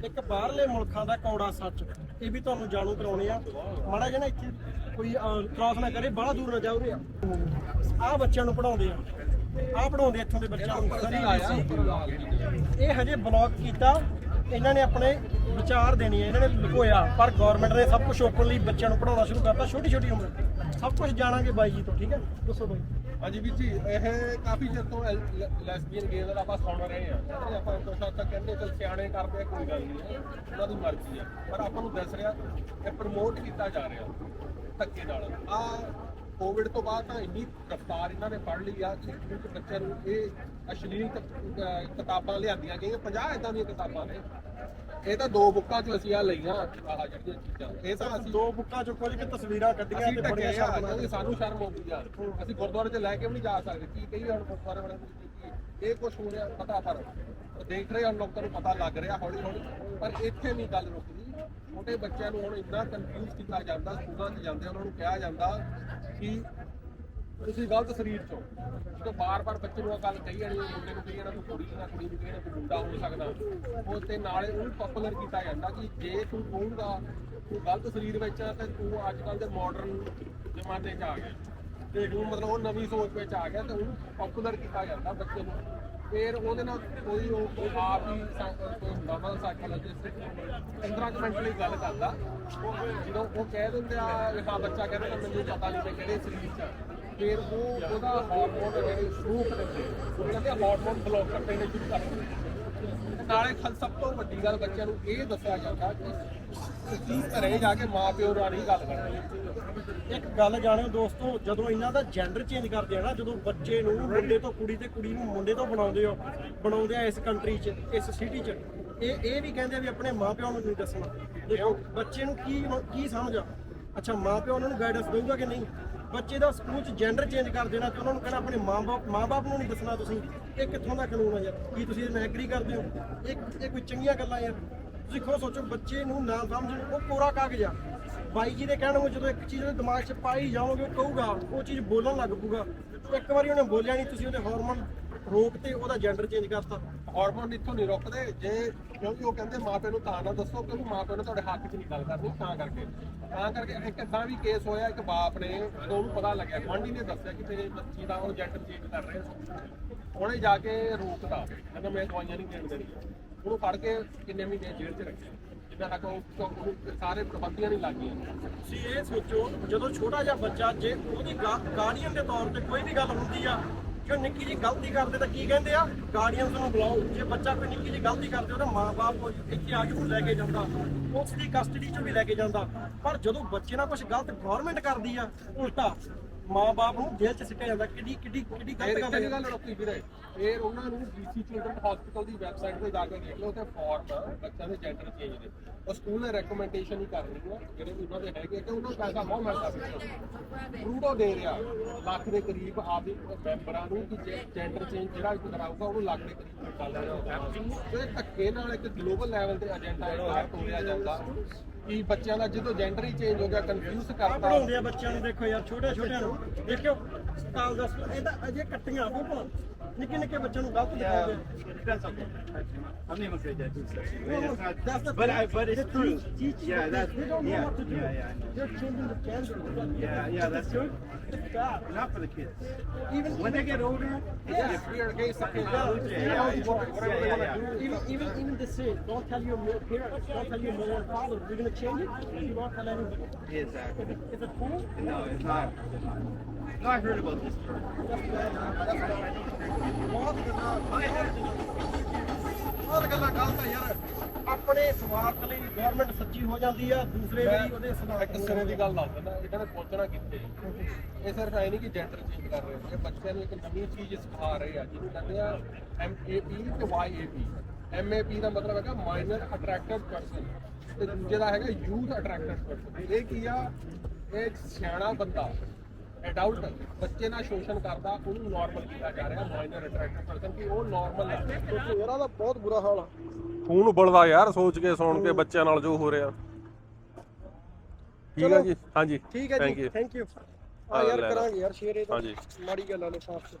ਇੱਕ ਬਾਹਰਲੇ ਮੁਲਕਾਂ ਦਾ ਕੌੜਾ ਸੱਚ ਇਹ ਵੀ ਤੁਹਾਨੂੰ ਜਾਣੂ ਕਰਾਉਣੇ ਆ। ਮਾੜਾ ਜਿਹਾ ਨਾ ਇੱਥੇ ਕੋਈ ਕ੍ਰਾਸ ਨਾ ਕਰੇ ਬਾਹਲਾ ਦੂਰ ਨਾ ਜਾਓ ਰੇ ਆ ਬੱਚਿਆਂ ਨੂੰ ਪੜਾਉਂਦੇ ਆ। ਆ ਪੜਾਉਂਦੇ ਇੱਥੋਂ ਦੇ ਬੱਚਿਆਂ ਨੂੰ। ਸਰੀ BC ਇਹ ਹਜੇ ਬਲੌਕ ਕੀਤਾ। ਇਹਨਾਂ ਨੇ ਆਪਣੇ ਵਿਚਾਰ ਦੇਣੀ ਹੈ ਇਹਨਾਂ ਨੇ ਲੁਕੋਇਆ। ਪਰ ਗਵਰਨਮੈਂਟ ਨੇ ਸਭ ਕੁਝ ਓਪਨਲੀ ਬੱਚਿਆਂ ਨੂੰ ਪੜਾਉਣਾ ਸ਼ੁਰੂ ਕਰਤਾ। ਛੋਟੀ ਛੋਟੀ ਉਮਰ। ਸਭ ਕੁਝ ਜਾਣਾਂਗੇ ਬਾਈ ਜੀ ਤੋਂ ਠੀਕ ਹੈ? ਦੱਸੋ ਬਾਈ। ਹਾਂਜੀ ਵੀਰ ਜੀ ਇਹ ਕਾਫੀ ਚਿਰ ਤੋਂ ਲੈਸਬੀਅਨ ਗੇਮ ਦਾ ਆਪਾਂ ਸੁਣ ਰਹੇ ਆ ਆਪਾਂ ਕੁਛ ਹੱਦ ਤੱਕ ਕਹਿੰਦੇ ਚਲ ਸਿਆਣੇ ਕਰਦੇ ਆ ਕੋਈ ਗੱਲ ਨਹੀਂ ਹੈ। ਉਹਨਾਂ ਦੀ ਮਰਜ਼ੀ ਆ। ਪਰ ਆਪਾਂ ਨੂੰ ਦੱਸ ਰਿਹਾ ਇਹ ਪ੍ਰਮੋਟ ਕੀਤਾ ਜਾ ਰਿਹਾ ਧੱਕੇ ਨਾਲ। ਆ ਕੋਵਿਡ ਤੋਂ ਬਾਅਦ ਤਾਂ ਇੰਨੀ ਰਫਤਾਰ ਇਹਨਾਂ ਨੇ ਫੜ ਲਈ ਆ ਕਿ ਚ ਬੱਚਿਆਂ ਨੂੰ ਇਹ ਅਸ਼ਲੀਲ ਕਿਤਾਬਾਂ ਲਿਆਂਦੀਆਂ ਗਈਆਂ। 50 ਇਦਾਂ ਦੀਆਂ ਕਿਤਾਬਾਂ ਨੇ। ਇਹ ਤਾਂ ਦੋ ਬੁੱਕਾਂ ਚ ਅਸੀਂ ਆ ਲਈਆਂ ਆਹ ਜਿਹੜੀਆਂ ਚੀਜ਼ਾਂ। ਇਹ ਤਾਂ ਅਸੀਂ ਦੋ ਬੁੱਕਾਂ ਚੋਂ ਕੁਝ ਕਿ ਤਸਵੀਰਾਂ ਕੱਢੀਆਂ ਤੇ ਬੜੀਆਂ ਸ਼ਰਮ ਸਾਨੂੰ ਸ਼ਰਮ ਆਉਂਦੀ ਆ। ਅਸੀਂ ਗੁਰਦੁਆਰੇ 'ਚ ਲੈ ਕੇ ਵੀ ਨਹੀਂ ਜਾ ਸਕਦੇ। ਕੀ ਕਹੀਏ ਹੁਣ ਗੁਰਦੁਆਰੇ ਵਾਲਿਆਂ ਨੂੰ? ਇਹ ਕੁਝ ਹੋ ਰਿਹਾ ਪਤਾ ਪਰ ਦੇਖ ਰਹੇ ਹਾਂ ਲੋਕਾਂ ਨੂੰ ਪਤਾ ਲੱਗ ਰਿਹਾ ਹੌਲੀ ਹੌਲੀ, ਪਰ ਇੱਥੇ ਨਹੀਂ ਗੱਲ ਰੁਕਦੀ ਛੋਟੇ ਬੱਚਿਆਂ ਨੂੰ ਹੁਣ ਇੰਨਾ ਕਨਫਿਊਜ਼ ਕੀਤਾ ਜਾਂਦਾ, ਸਕੂਲਾਂ 'ਚ ਜਾਂਦੇ ਉਹਨਾਂ ਨੂੰ ਕਿਹਾ ਜਾਂਦਾ ਕਿ ਤੁਸੀਂ ਗਲਤ ਸਰੀਰ ਚੋਂ ਜਦੋਂ ਬਾਰ-ਬਾਰ ਬੱਚੇ ਨੂੰ ਇਹ ਗੱਲ ਕਹੀ ਜਾਣੀ, ਮੁੰਡੇ ਨੂੰ ਕਹੀ ਜਾਣਾ, ਤੂੰ ਕੁੜੀ ਨਾ ਕੁੜੀ ਨੂੰ ਕਹੀ ਜਾਣਾ, ਤੂੰ ਮੁੰਡਾ ਹੋ ਸਕਦਾ। ਉਹ ਤੇ ਨਾਲੇ ਉਹਨੂੰ ਪਪੂਲਰ ਕੀਤਾ ਜਾਂਦਾ ਕਿ ਜੇ ਤੂੰ ਕਹੂੰਗਾ ਤੂੰ ਗਲਤ ਸਰੀਰ ਵਿੱਚ ਆ, ਤੇ ਤੂੰ ਅੱਜ ਕੱਲ ਦੇ ਮਾਡਰਨ ਜ਼ਮਾਨੇ 'ਚ ਆ ਗਿਆ। ਤੇ ਤੂੰ ਮਤਲਬ ਉਹ ਨਵੀਂ ਸੋਚ ਵਿੱਚ ਆ ਗਿਆ ਤੇ ਉਹਨੂੰ ਪਪੂਲਰ ਕੀਤਾ ਜਾਂਦਾ ਬੱਚੇ ਨੂੰ। ਫਿਰ ਉਹਦੇ ਨਾਲ ਕੋਈ ਉਹ ਕੋਈ ਆਪ ਹੀ ਸਾ- ਸਾਈਕੋਲੋਜਿਸਟ 15 ਮਿੰਟ ਲਈ ਗੱਲ ਕਰਦਾ। ਉਹ ਜਦੋਂ ਉਹ ਕਹਿ ਦਿੰਦੇ ਆ, ਵੀ ਬੱਚਾ ਕਹਿੰਦਾ ਮੈਨੂੰ ਪਤਾ ਨਹੀਂ ਮੈਂ ਕਿਹੜੇ ਸਰੀਰ 'ਚ ਆ। ਫਿਰ ਉਹ ਉਹਦਾ ਹਾਰਮੋਨ ਜਿਹੜੇ ਸ਼ੁਰੂ ਕਰਦੇ ਉਹ ਕਹਿੰਦੇ ਹਾਰਮੋਨ ਬਲੌਕ ਕਰਦੇ ਸ਼ੁਰੂ ਕਰ ਦਿੰਦੇ। ਨਾਲੇ ਖਲ ਸਭ ਤੋਂ ਵੱਡੀ ਗੱਲ ਬੱਚਿਆਂ ਨੂੰ ਇਹ ਦੱਸਿਆ ਜਾਂਦਾ ਕਿ ਤੁਸੀਂ ਘਰੇ ਜਾ ਕੇ ਮਾਪਿਓ ਨਾਲ ਨਹੀਂ ਗੱਲ ਕਰਨੀ। ਇੱਕ ਗੱਲ ਜਾਣਿਓ ਦੋਸਤੋ, ਜਦੋਂ ਇਹਨਾਂ ਦਾ ਜੈਂਡਰ ਚੇਂਜ ਕਰਦੇ ਆ ਨਾ, ਜਦੋਂ ਬੱਚੇ ਨੂੰ ਮੁੰਡੇ ਤੋਂ ਕੁੜੀ ਤੇ ਕੁੜੀ ਨੂੰ ਮੁੰਡੇ ਤੋਂ ਬਣਾਉਂਦੇ ਹੋ, ਬਣਾਉਂਦੇ ਆ ਇਸ ਕੰਟਰੀ 'ਚ, ਇਸ ਸਿਟੀ 'ਚ, ਇਹ ਇਹ ਵੀ ਕਹਿੰਦੇ ਵੀ ਆਪਣੇ ਮਾਪਿਆਂ ਨੂੰ ਨਹੀਂ ਦੱਸਣਾ। ਦੇਖੋ, ਬੱਚੇ ਨੂੰ ਕੀ ਕੀ ਸਮਝ ਆ? ਅੱਛਾ ਮਾਪਿਓ ਉਹਨਾਂ ਨੂੰ ਗਾਈਡੈਂਸ ਦੇਊਗਾ ਕਿ ਨਹੀਂ? ਬੱਚੇ ਦਾ ਸਕੂਲ 'ਚ ਜੈਂਡਰ ਚੇਂਜ ਕਰ ਦੇਣਾ ਤੇ ਉਹਨਾਂ ਨੂੰ ਕਹਿਣਾ ਆਪਣੇ ਮਾਂ-ਬਾਪ ਮਾਂ-ਬਾਪ ਨੂੰ ਨਹੀਂ ਦੱਸਣਾ ਤੁਸੀਂ ਇਹ ਕਿੱਥੋਂ ਦਾ ਕਾਨੂੰਨ ਆ ਯਾਰ ਕੀ ਤੁਸੀਂ ਇਹ ਐਗਰੀ ਕਰਦੇ ਹੋ। ਇਹ ਇਹ ਕੋਈ ਚੰਗੀਆਂ ਗੱਲਾਂ ਯਾਰ ਤੁਸੀਂ ਖੁਦ ਸੋਚੋ, ਬੱਚੇ ਨੂੰ ਨਾ ਸਮਝਣ ਉਹ ਕੋਰਾ ਕਾਗਜ਼ ਆ। ਬਾਈ ਜੀ ਦੇ ਕਹਿਣ ਨੂੰ ਜਦੋਂ ਇੱਕ ਚੀਜ਼ ਉਹਦੇ ਦਿਮਾਗ 'ਚ ਪਾਈ ਜਾਓਗੇ, ਉਹ ਕਹੂਗਾ, ਉਹ ਚੀਜ਼ ਬੋਲਣ ਲੱਗ ਪੂਗਾ ਇੱਕ ਵਾਰੀ ਉਹਨੇ ਬੋਲਿਆ ਨਹੀਂ ਤੁਸੀਂ ਉਹਦੇ ਹਾਰਮੋਨ ਰੋਕ ਤੇ ਉਹਦਾ ਜੈਂਡਰ ਚੇਂਜ ਕਰਤਾ। ਹਾਰਮੋਨ ਇੱਥੋਂ ਨਹੀਂ ਰੁਕਦੇ। ਜੇ ਕਿਉਂਕਿ ਉਹ ਕਹਿੰਦੇ ਮਾਪੇ ਨੂੰ ਤਾਂ ਨਾ ਦੱਸੋ, ਕਿਉਂਕਿ ਮਾਪੇ ਨੇ ਤੁਹਾਡੇ ਹੱਕ 'ਚ ਨਹੀਂ ਗੱਲ ਕਰਨੀ, ਤਾਂ ਕਰਕੇ। ਤਾਂ ਕਰਕੇ ਇੱਕ ਇਦਾਂ ਵੀ ਕੇਸ ਹੋਇਆ, ਇੱਕ ਬਾਪ ਨੇ, ਜਦੋਂ ਉਹਨੂੰ ਪਤਾ ਲੱਗਿਆ, ਗੁਆਂਢੀ ਨੇ ਦੱਸਿਆ ਕਿ ਤੇਰੇ ਬੱਚੀ ਦਾ ਉਹ ਜੈਂਡਰ ਚੇਂਜ ਕਰ ਰਹੇ ਉਹਨੇ ਜਾ ਕੇ ਰੋਕਦਾ ਕਹਿੰਦਾ ਮੈਂ ਦਵਾਈਆਂ ਨਹੀਂ ਦੇਣ ਦੇਣੀਆਂ। ਉਹਨੂੰ ਫੜ ਕੇ ਕਿੰਨੇ ਮਹੀਨੇ ਜੇਲ੍ਹ 'ਚ ਰੱਖਿਆ। ਜਿੰਨਾ ਤੱਕ ਉਹ ਸਾਰੇ ਪਾਬੰਦੀਆਂ ਨਹੀਂ ਲੱਗੀਆਂ। ਤੁਸੀਂ ਇਹ ਸੋਚੋ, ਜਦੋਂ ਛੋਟਾ ਜਿਹਾ ਬੱਚਾ, ਜੇ ਉਹਦੀ ਗਾਰਡੀਅਨ ਦੇ ਤੌਰ ਤੇ ਕੋਈ ਵੀ ਗੱਲ ਹੁੰਦੀ ਆ ਕਿ ਉਹ ਨਿੱਕੀ ਜੀ ਗਲਤੀ ਕਰਦੇ ਤਾਂ ਕੀ ਕਹਿੰਦੇ ਆ? ਗਾਰਡੀਅਨਸ ਨੂੰ ਬੁਲਾਓ। ਜੇ ਬੱਚਾ ਕੋਈ ਨਿੱਕੀ ਜੀ ਗਲਤੀ ਕਰਦੇ ਉਹਦਾ ਮਾਪੇ ਇੱਥੇ ਆ ਕੇ ਲੈ ਕੇ ਜਾਂਦਾ। ਉਸ ਦੀ ਕਸਟਡੀ ਚ ਵੀ ਲੈ ਕੇ ਜਾਂਦਾ। ਪਰ ਜਦੋਂ ਬੱਚੇ ਨਾਲ ਕੁਝ ਗਲਤ ਗਵਰਨਮੈਂਟ ਕਰਦੀ ਆ, ਉਲਟਾ ਮਾਪੇ ਨੂੰ ਜੇਲ੍ਹ 'ਚ ਸਿੱਟਿਆ ਜਾਂਦਾ ਕਿੱਡੀ ਕਿੱਡੀ ਕਿੱਡੀ ਫਿਰ ਗਲਤ ਗੱਲ ਦੀ ਹੈ। ਗੱਲ ਰੁਕੀ ਵੀਰੇ ਫਿਰ ਉਹਨਾਂ ਨੂੰ BC ਚਿਲਡਰਨ ਹਸਪੀਟਲ ਦੀ ਵੈਬਸਾਈਟ ਤੇ ਜਾ ਕੇ ਦੇਖ ਲਓ ਤੇ ਫਾਰਮ ਬੱਚਿਆਂ ਦੇ ਜੈਂਡਰ ਚੇਂਜ ਦੇ। ਉਹ ਸਕੂਲ ਨੇ ਰეკਮੈਂਡੇਸ਼ਨ ਹੀ ਕਰਨੀ ਆ ਜਿਹੜੇ ਵੀ ਉਹਨਾਂ ਦੇ ਹੈਗੇ ਕਿ ਉਹਨਾਂ ਨੂੰ ਪੈਸਾ ਬਹੁਤ ਮਿਲਦਾ ਵੀ ਫਰੂਟੋ ਦੇ ਰਿਹਾ ਲੱਖ ਦੇ ਕਰੀਬ ਆਪਦੇ ਮੈਂਬਰਾਂ ਨੂੰ ਕਿ ਜੈਂਡਰ ਚੇਂਜ ਜਿਹੜਾ ਵੀ ਕਰਾਊਗਾ ਉਹਨੂੰ ਲੱਖ ਦੇ ਕਰੀਬ ਮਿਲ ਰਿਹਾ ਤੇ ਧੱਕੇ ਨਾਲ ਇੱਕ ਗਲੋਬਲ ਲੈਵਲ ਤੇ ਏਜੰਡਾ ਇਹ ਤੋੜਿਆ ਜਾਂਦਾ। ਕਿ ਬੱਚਿਆਂ ਦਾ ਜਦੋਂ ਜੈਂਡਰ ਹੀ ਚੇਂਜ ਹੋ ਗਿਆ ਕਨਫਿਊਜ਼ ਆ ਕਰਤਾ ਪੜਾਉਂਦੇ ਆ ਬੱਚਿਆਂ ਨੂੰ ਦੇਖੋ ਯਾਰ ਛੋਟੇ ਛੋਟਿਆਂ ਨੂੰ। ਦੇਖਿਓ ਸਾਲ ਦਾ ਇਹ ਅਜੇ ਕੱਟੀਆਂ ਫੋਟੋ ਨਿੱਕੇ ਨਿੱਕੇ ਬੱਚਿਆਂ ਨੂੰ ਗਲਤ ਦਿਖਾਉਂਦੇ ਆ। I'm not even afraid that too, sir. No, no, That's not- that's the but thing. I, but it's They true. teach- teach you yeah, that that's they don't know yeah, what to do. yeah, yeah, I know. They're changing the gender. yeah, yeah. That's good. It's bad. Not for the kids. Even When they get older, Yeah. if we are against the Yeah, yeah, yeah, whatever they yeah, want yeah. to do even even even the same. Don't tell your male parents. Don't tell your mother and father. We're gonna change it. You don't tell anybody. exactly. Is it cool? No, it's not. No, I heard about this. ਬਹੁਤ ਬਹੁਤ ਗੱਲਾਂ ਗਲਤ ਆ ਯਾਰ। ਆਪਣੇ ਸਵਾਰਥ ਲਈ government ਸੱਚੀ ਹੋ ਜਾਂਦੀ ਆ ਦੂਸਰੇ ਲਈ ਉਹਦੇ ਮੈਂ ਸਵਾਰਥ ਇੱਕ ਸਿਰੇ ਦੀ ਗੱਲ ਦੱਸ ਦਿੰਦਾ ਇਹਨਾਂ ਨੇ ਪਹੁੰਚਣਾ ਕਿੱਥੇ? ਇਹ ਸਿਰਫ ਐ ਨਹੀਂ ਕਿ ਜੈਂਡਰ ਚੇਂਜ ਕਰ ਰਹੇ ਨੇ ਇਹ ਬੱਚਿਆਂ ਨੂੰ ਇੱਕ ਨਵੀਂ ਚੀਜ਼ ਸਿਖਾ ਰਹੇ ਆ ਜਿਹਨੂੰ ਕਹਿੰਦੇ ਆ MAP ਤੇ YAP MAP ਦਾ ਮਤਲਬ ਹੈਗਾ ਮਾਈਨਰ ਅਟਰੈਕਟਿਵ ਪਰਸਨ ਤੇ ਦੂਜੇ ਦਾ ਹੈਗਾ ਯੂਥ ਅਟਰੈਕਟਿਵ ਪਰਸਨ ਇਹ ਕੀ ਆ? ਇਹ ਇੱਕ ਸਿਆਣਾ ਬੰਦਾ। ਐਡਲਟ ਬੱਚੇ ਨਾਲ ਸ਼ੋਸ਼ਣ ਕਰਦਾ ਉਹਨੂੰ ਨਾਰਮਲ ਕੀਤਾ ਜਾ ਰਿਹਾ ਮਾਈਨਰ ਅਟਰੈਕਟਿਵ ਪਰਸਨ ਕਿ ਉਹ ਨਾਰਮਲ ਹੈ। ਯਾਰ ਦਾ ਬਹੁਤ ਬੁਰਾ ਹਾਲ ਆ। ਖੂਨ ਉਬਲਦਾ ਯਾਰ ਸੋਚ ਕੇ ਸੁਣ ਕੇ ਬੱਚਿਆਂ ਨਾਲ ਜੋ ਹੋ ਰਿਹਾ। ਠੀਕ ਹੈ ਜੀ ਹਾਂਜੀ। ਠੀਕ ਹੈ ਜੀ. ਥੈਂਕ ਯੂ ਆ ਯਾਰ। ਕਰਾਂਗੇ ਯਾਰ ਸ਼ੇਅਰ ਇਹ ਤਾਂ। ਮਾੜੀ ਗੱਲਾਂ ਨੇ ਸਾਫ਼